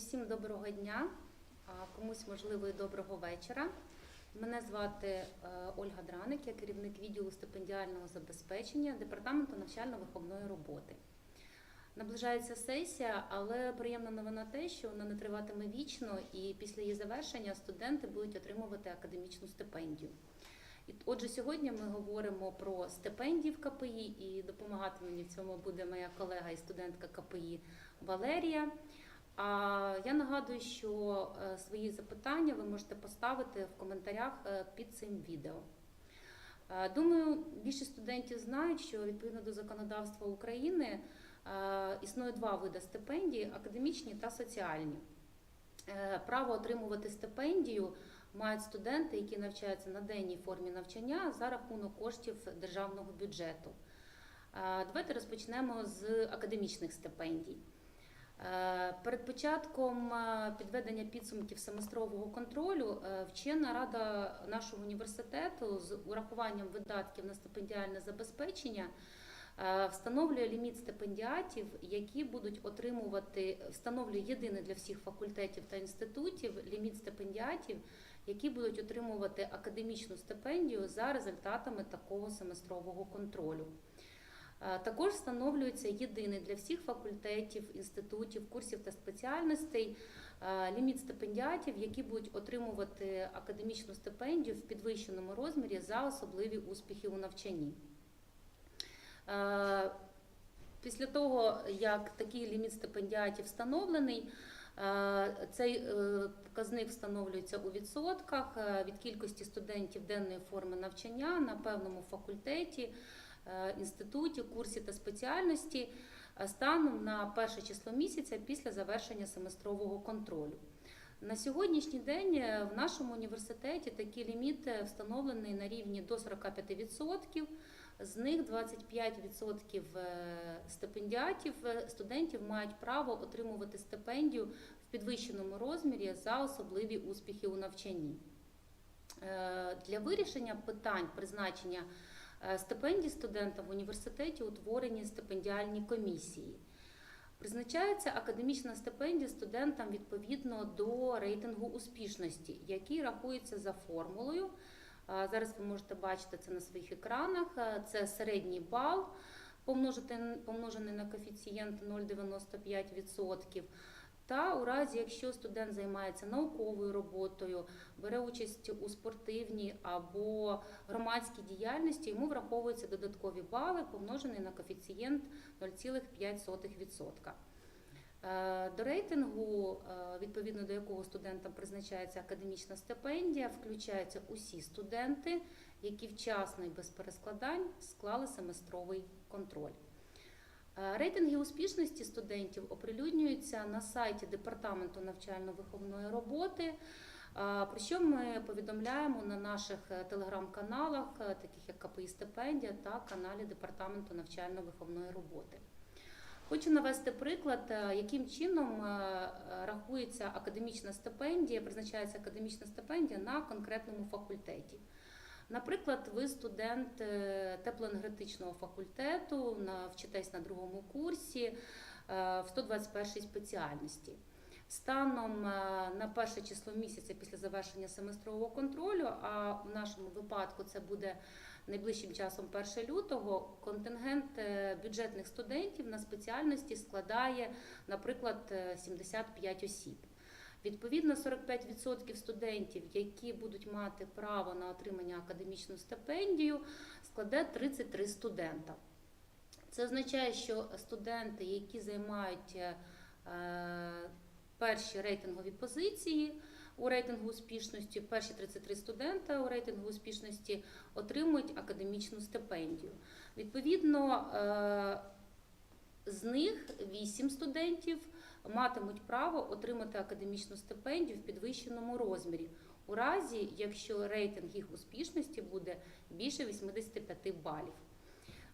Усім доброго дня, а комусь можливо і доброго вечора. Мене звати е, Ольга Драник, я керівник відділу стипендіального забезпечення департаменту навчально-виховної роботи. Наближається сесія, але приємна новина те, що вона не триватиме вічно, і після її завершення студенти будуть отримувати академічну стипендію. І Отже, сьогодні ми говоримо про стипендії в КПІ, і допомагати мені в цьому буде моя колега і студентка КПІ Валерія. А я нагадую, що е, свої запитання ви можете поставити в коментарях е, під цим відео. Е, Думаю, більшість студентів знають, що відповідно до законодавства України існує два види стипендій академічні та соціальні. Право отримувати стипендію мають студенти, які навчаються на денній формі навчання за рахунок коштів державного бюджету. Давайте розпочнемо з академічних стипендій. Е, Перед початком е, підведення підсумків семестрового контролю е, вчена рада нашого університету з урахуванням видатків на стипендіальне забезпечення встановлює ліміт стипендіатів, які будуть отримувати, встановлює єдиний для всіх факультетів та інститутів ліміт стипендіатів, які будуть отримувати академічну стипендію за результатами такого семестрового контролю. Е, Також встановлюється єдиний для всіх факультетів, інститутів, курсів та спеціальностей е, ліміт стипендіатів, які будуть отримувати академічну стипендію в підвищеному розмірі за особливі успіхи у навчанні. Е, Після того, як такий ліміт стипендіатів встановлений, цей показник встановлюється у відсотках від кількості студентів денної форми навчання на певному факультеті, інституті, курсі та спеціальності е, станом на перше число місяця після завершення семестрового контролю. На сьогоднішній день е, в нашому університеті такий ліміт е, встановлений на рівні до 45%. З них 25% е, стипендіатів е, студентів мають право отримувати стипендію в підвищеному розмірі за особливі успіхи у навчанні. Е, Для вирішення питань призначення е, стипендій студентам в університеті утворені стипендіальні комісії. Призначається академічна стипендія студентам відповідно до рейтингу успішності, який рахується за формулою. Зараз ви можете бачити це на своїх екранах. Е, Це середній бал, помножений на коефіцієнт 0,95%. Та у разі, якщо студент займається науковою роботою, бере участь у спортивній або громадській діяльності, йому враховуються додаткові бали, помножені на коефіцієнт 0,5%. Е, До рейтингу, е, відповідно до якого студентам призначається академічна стипендія, включаються усі студенти, які вчасно і без перескладань склали семестровий контроль. Е, Рейтинги успішності студентів оприлюднюються на сайті Департаменту навчально-виховної роботи. е, Про що ми повідомляємо на наших е, телеграм-каналах, таких як КПІ Стипендія та каналі Департаменту навчально-виховної роботи. Хочу навести приклад, яким чином рахується академічна стипендія, призначається академічна стипендія на конкретному факультеті. Наприклад, ви студент е, теплоенергетичного факультету, на- вчитесь на другому курсі е, в 121 спеціальності. Станом е, на перше число місяця після завершення семестрового контролю, а в нашому випадку це буде найближчим часом 1 лютого, контингент бюджетних студентів на спеціальності складає, наприклад, е, 75 осіб. Відповідно, 45% студентів, які будуть мати право на отримання академічну стипендію, складе 33 студента. Це означає, що студенти, які займають е, перші рейтингові позиції у рейтингу успішності, перші 33 студента у рейтингу успішності отримують академічну стипендію. Відповідно, е, з них 8 студентів матимуть право отримати академічну стипендію в підвищеному розмірі, у разі, якщо рейтинг їх успішності буде більше 85 балів.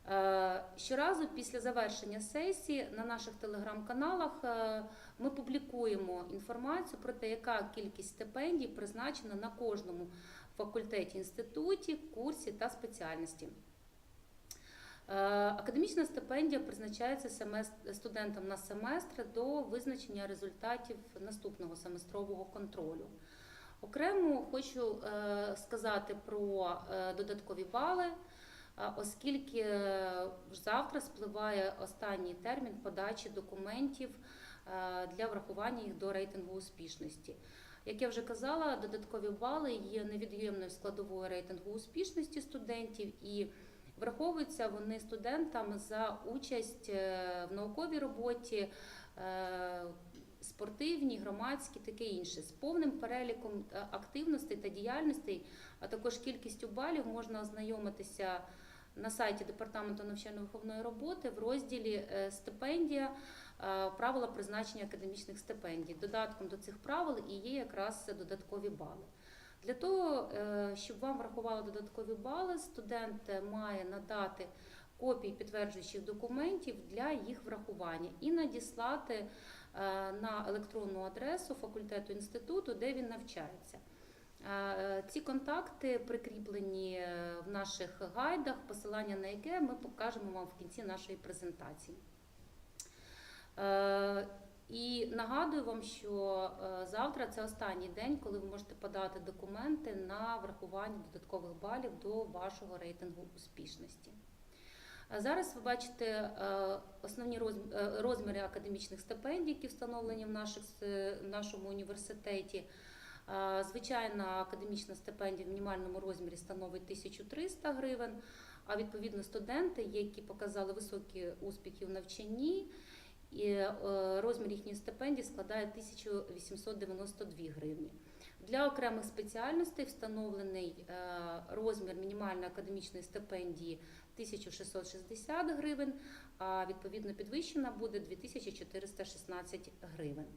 Е, Щоразу після завершення сесії на наших телеграм-каналах е, ми публікуємо інформацію про те, яка кількість стипендій призначена на кожному факультеті, інституті, курсі та спеціальності. Е, Академічна стипендія призначається студентам на семестр до визначення результатів наступного семестрового контролю. Окремо хочу е, сказати про е, додаткові бали, оскільки завтра спливає останній термін подачі документів для врахування їх до рейтингу успішності. Як я вже казала, додаткові бали є невід'ємною складовою рейтингу успішності студентів і враховуються вони студентам за участь е, в науковій роботі, е, спортивній, громадській, таке інше. З повним переліком е, активностей та діяльностей, а також кількістю балів можна ознайомитися на сайті Департаменту навчально-виховної роботи в розділі Стипендія. Правила призначення академічних стипендій. Додатком до цих правил і є якраз додаткові бали. Для того, е, щоб вам врахували додаткові бали, студент має надати копії підтверджуючих документів для їх врахування і надіслати е, на електронну адресу факультету інституту, де він навчається. Е, Ці контакти прикріплені в наших гайдах, посилання на яке ми покажемо вам в кінці нашої презентації. Е, І нагадую вам, що е, завтра це останній день, коли ви можете подати документи на врахування додаткових балів до вашого рейтингу успішності. Зараз ви бачите е, основні е, розміри академічних стипендій, які встановлені в нашому університеті. Е, Звичайна академічна стипендія в мінімальному розмірі становить 1300 гривень. А відповідно студенти, які показали високі успіхи в навчанні, і е, розмір їхньої стипендії складає 1892 гривні. Для окремих спеціальностей встановлений е, розмір мінімальної академічної стипендії 1660 гривень, а відповідно підвищена буде 2416 гривень.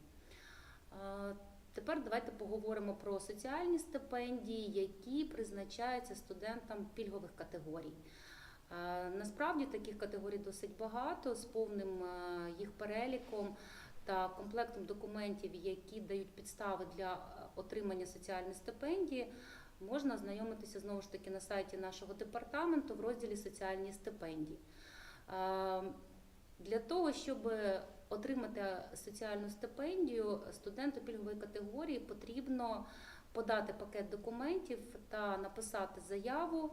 Е, Тепер давайте поговоримо про соціальні стипендії, які призначаються студентам пільгових категорій. Е, Насправді таких категорій досить багато з повним е, їх переліком та комплектом документів, які дають підстави для е, отримання соціальної стипендії. Можна ознайомитися знову ж таки на сайті нашого департаменту в розділі соціальні стипендії. Для того, щоб отримати соціальну стипендію, студенту пільгової категорії потрібно подати пакет документів та написати заяву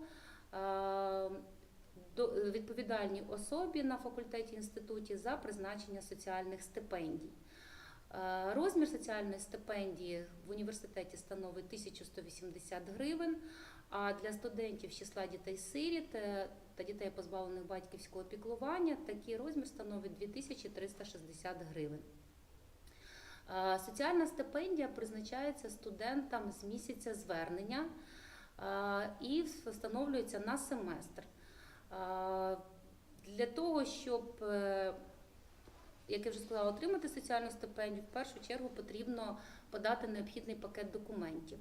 відповідальній особі на факультеті інституті за призначення соціальних стипендій. Е, Розмір соціальної стипендії в університеті становить 1180 гривень, а для студентів з числа дітей-сиріт е, та дітей, позбавлених батьківського піклування, такий розмір становить 2360 гривень. Е, Соціальна стипендія призначається студентам з місяця звернення і встановлюється на семестр. Для того, щоб, е, як я вже сказала, отримати соціальну стипендію, в першу чергу потрібно подати необхідний пакет документів.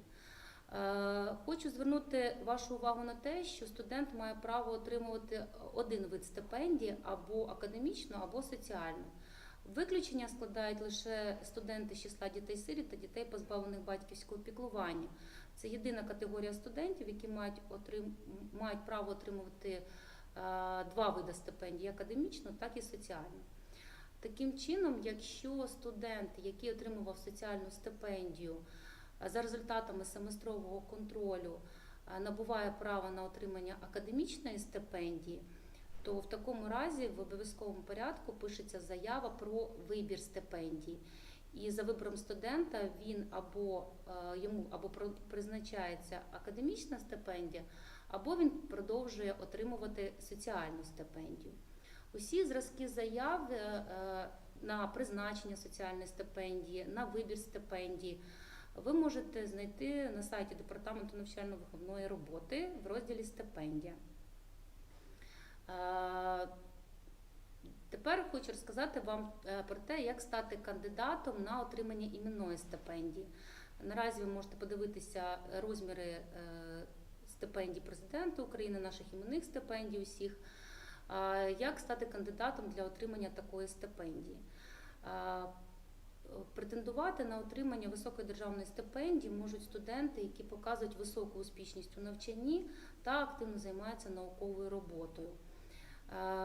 Е, Хочу звернути вашу увагу на те, що студент має право отримувати один вид стипендії або академічну, або соціальну. Виключення складають лише студенти з числа дітей-сиріт та дітей, позбавлених батьківського піклування. Це єдина категорія студентів, які мають, отрим... мають право отримувати два види стипендій академічну, так і соціальну. Таким чином, якщо студент, який отримував соціальну стипендію, е, за результатами семестрового контролю е, набуває право на отримання академічної стипендії, то в такому разі в обов'язковому порядку пишеться заява про вибір стипендії. І за вибором студента він або е, йому або призначається академічна стипендія, або він продовжує отримувати соціальну стипендію. Усі зразки заяв е, е, на призначення соціальної стипендії, на вибір стипендії ви можете знайти на сайті Департаменту навчально-виховної роботи в розділі стипендія. Е, Тепер хочу розказати вам про те, як стати кандидатом на отримання іменної стипендії. Наразі ви можете подивитися розміри стипендій президента України, наших іменних стипендій усіх. Як стати кандидатом для отримання такої стипендії? Претендувати на отримання високої державної стипендії можуть студенти, які показують високу успішність у навчанні та активно займаються науковою роботою.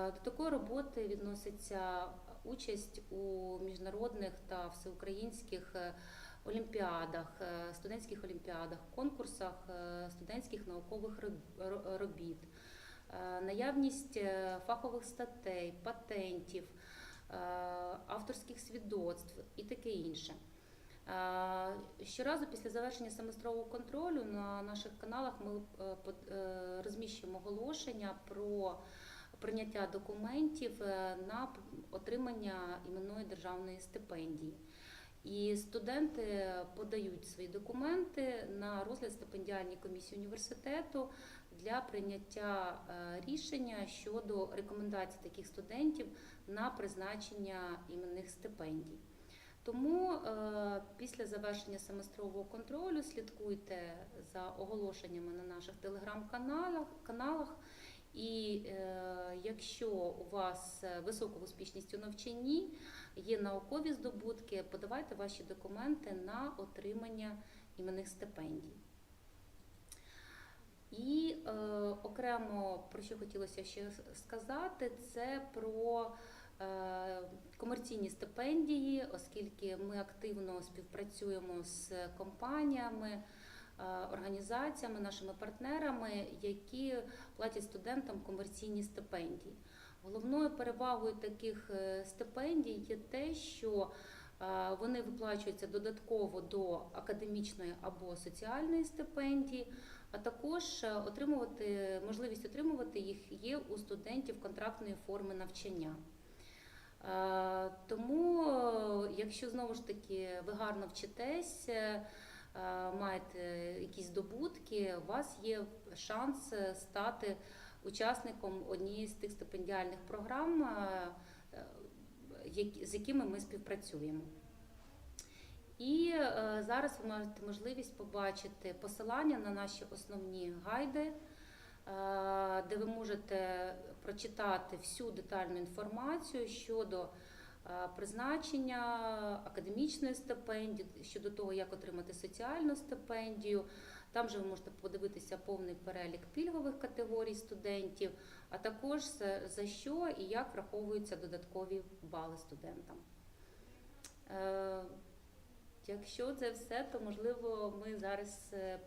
До такої роботи відноситься участь у міжнародних та всеукраїнських е, олімпіадах, е, студентських олімпіадах, конкурсах е, студентських наукових робіт, е, наявність фахових статей, патентів, авторських свідоцтв і таке інше. Щоразу після завершення семестрового контролю на наших каналах ми розміщуємо оголошення про прийняття документів на отримання іменної державної стипендії. І студенти подають свої документи на розгляд стипендіальній комісії університету для прийняття е, рішення щодо рекомендацій таких студентів на призначення іменних стипендій. Тому е, після завершення семестрового контролю слідкуйте за оголошеннями на наших телеграм-каналах каналах. І е, якщо у вас е, висока успішність у навчанні, є наукові здобутки, подавайте ваші документи на отримання іменних стипендій. І е, окремо про що хотілося ще сказати, це про е, комерційні стипендії, оскільки ми активно співпрацюємо з компаніями, організаціями, нашими партнерами, які платять студентам комерційні стипендії. Головною перевагою таких е, стипендій є те, що е, вони виплачуються додатково до академічної або соціальної стипендії, а також е, отримувати можливість отримувати їх є у студентів контрактної форми навчання. Е, Тому, е, якщо знову ж таки ви гарно вчитесь, е, маєте якісь здобутки, у вас є шанс е, стати учасником однієї з тих стипендіальних програм, е, е, з якими ми співпрацюємо. І е, зараз ви маєте можливість побачити посилання на наші основні гайди, е, де ви можете прочитати всю детальну інформацію щодо е, призначення академічної стипендії, щодо того, як отримати соціальну стипендію. Там же ви можете подивитися повний перелік пільгових категорій студентів, а також за що і як враховуються додаткові бали студентам. Е, Якщо це все, то можливо ми зараз е,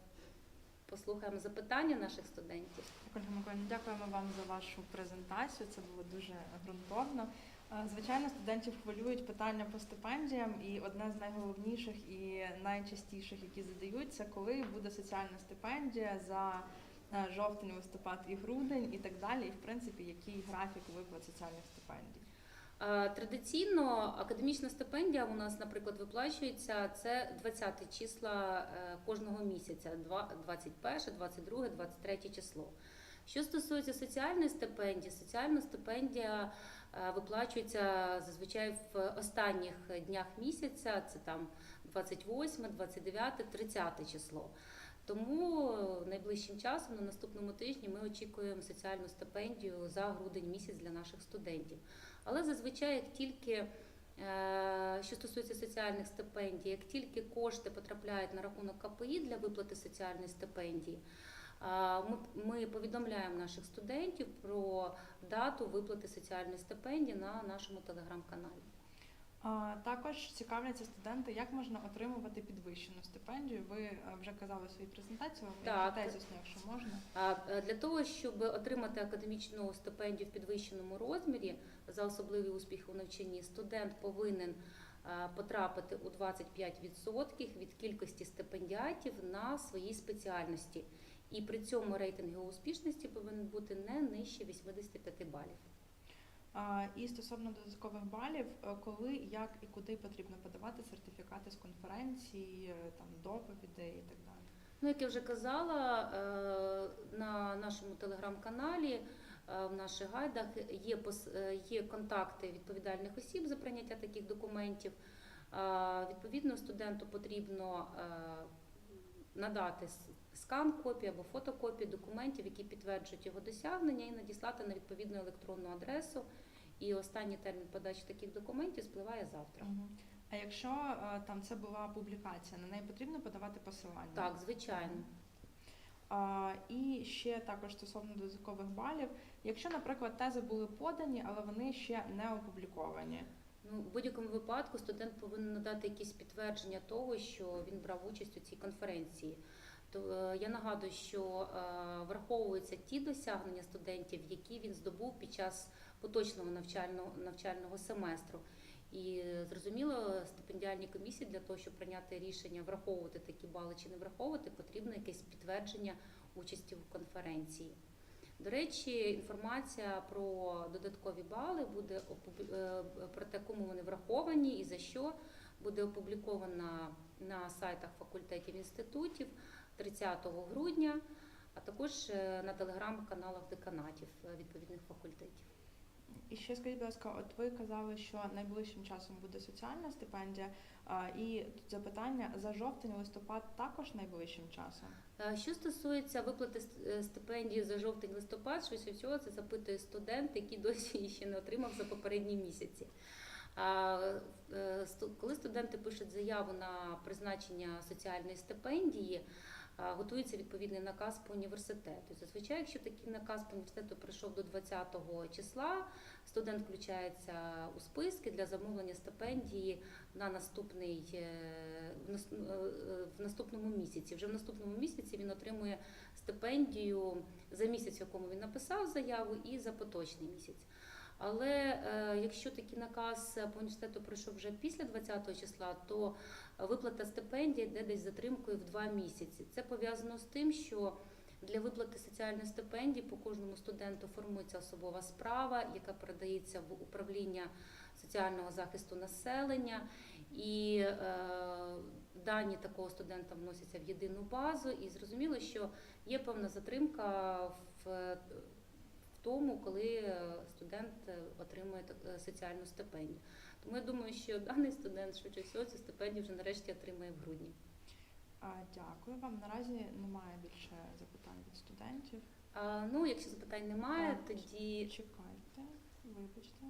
послухаємо запитання наших студентів. Ольга дякуємо вам за вашу презентацію. Це було дуже ґрунтовно. Звичайно, студентів хвилюють питання по стипендіям, і одне з найголовніших і найчастіших, які задають, це коли буде соціальна стипендія за е, жовтень, листопад і грудень, і так далі. І в принципі, який графік виплат соціальних стипендій. Е, Традиційно академічна стипендія у нас, наприклад, виплачується це 20 числа е, кожного місяця, два- 21, 22, 23 число. Що стосується соціальної стипендії, соціальна стипендія е, виплачується зазвичай в останніх днях місяця, це там 28, 29, 30 число. Тому е, найближчим часом, на наступному тижні, ми очікуємо соціальну стипендію за грудень місяць для наших студентів. Але зазвичай, як тільки е, що стосується соціальних стипендій, як тільки кошти потрапляють на рахунок КПІ для виплати соціальної стипендії, ми, ми повідомляємо наших студентів про дату виплати соціальної стипендії на нашому телеграм-каналі. Також цікавляться студенти, як можна отримувати підвищену стипендію. Ви е, вже казали в своїй презентації, Так. якщо якщо можна. Е, Для того, щоб отримати академічну стипендію в підвищеному розмірі за особливий успіх у навчанні, студент повинен е, потрапити у 25% від кількості стипендіатів на своїй спеціальності. І при цьому рейтинг його успішності повинен бути не нижче 85 балів. І стосовно додаткових балів, е, коли, як і куди потрібно подавати сертифікати з конференції, е, там доповідей і так далі. Ну, як я вже казала, е, на нашому телеграм-каналі, в наших гайдах є, є контакти відповідальних осіб за прийняття таких документів. Відповідно, студенту потрібно надати скан копії або фотокопії документів, які підтверджують його досягнення, і надіслати на відповідну електронну адресу. І останній термін подачі таких документів спливає завтра. А якщо е, там це була публікація, на неї потрібно подавати посилання? Так, звичайно. А, і ще також стосовно додаткових балів, якщо, наприклад, тези були подані, але вони ще не опубліковані. Ну, в будь-якому випадку студент повинен надати якісь підтвердження того, що він брав участь у цій конференції. То е, я нагадую, що е, враховуються ті досягнення студентів, які він здобув під час поточного навчального навчального семестру. І е, зрозуміло, стипендіальній комісії для того, щоб прийняти рішення враховувати такі бали чи не враховувати, потрібно якесь підтвердження участі в конференції. До речі, інформація про додаткові бали буде про те, кому вони враховані і за що буде опублікована на сайтах факультетів інститутів 30 грудня, а також е, на телеграм-каналах деканатів е, відповідних факультетів. І ще скажіть, будь ласка, от ви казали, що найближчим часом буде соціальна стипендія. І тут запитання за жовтень-листопад також найближчим часом. Е, Що стосується виплати стипендії за жовтень-листопад, швидше всього це запитує студент, який досі її ще не отримав за попередні місяці. Коли студенти пишуть заяву на призначення соціальної стипендії, готується відповідний наказ по університету. Зазвичай, якщо такий наказ по університету прийшов до 20 числа, студент включається у списки для замовлення стипендії на наступний е, е, в наступному місяці. Вже в наступному місяці він отримує стипендію за місяць, в якому він написав заяву, і за поточний місяць. Але е, якщо такий наказ по університету пройшов вже після 20 числа, то виплата стипендії йде десь затримкою в два місяці. Це пов'язано з тим, що для виплати соціальної стипендії по кожному студенту формується особова справа, яка передається в управління соціального захисту населення. І е, дані такого студента вносяться в єдину базу, і зрозуміло, що є певна затримка в, в тому, коли е, студент е, отримує е, соціальну стипендію. Тому я думаю, що даний студент швидше всього цю стипендію вже нарешті отримає в грудні. Дякую вам. Наразі немає більше запитань від студентів. А, ну, якщо запитань немає, так, тоді Чекайте, вибачте.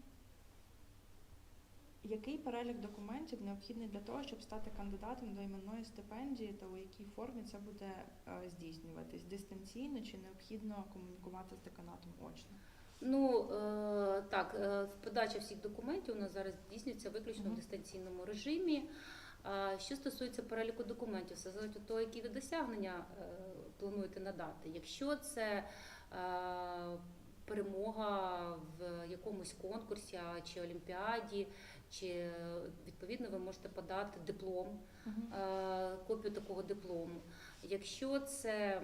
Який перелік документів необхідний для того, щоб стати кандидатом до іменної стипендії, та у якій формі це буде е, здійснюватись? Дистанційно чи необхідно комунікувати з деканатом очно? Ну е, так, е, подача всіх документів у нас зараз здійснюється виключно Мгм. в дистанційному режимі. Що стосується переліку документів, все залежить від того, які ви досягнення плануєте надати. Якщо це перемога в якомусь конкурсі чи олімпіаді, чи відповідно ви можете подати диплом е, копію такого диплому. Якщо це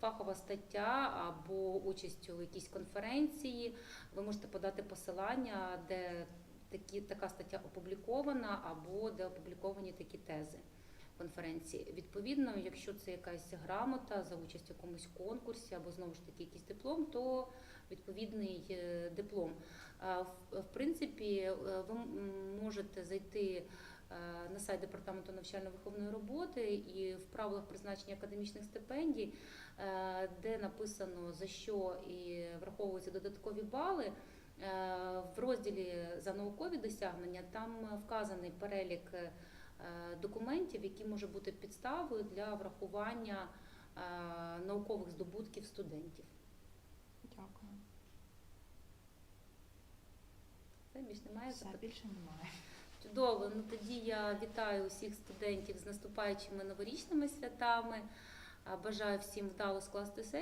фахова стаття або участь у якійсь конференції, ви можете подати посилання, де такі, така стаття опублікована, або де опубліковані такі тези конференції. Відповідно, якщо це якась грамота за участь в якомусь конкурсі, або знову ж таки якийсь диплом, то відповідний е, диплом. В, принципі, е, ви можете зайти е, на сайт департаменту навчально-виховної роботи і в правилах призначення академічних стипендій, де написано за що і враховуються додаткові бали. В розділі за наукові досягнення там вказаний перелік документів, які може бути підставою для врахування наукових здобутків студентів. Дякую. Більш немає Все запитань? більше немає. Чудово. Ну тоді я вітаю усіх студентів з наступаючими новорічними святами. Бажаю всім вдало скласти сесію.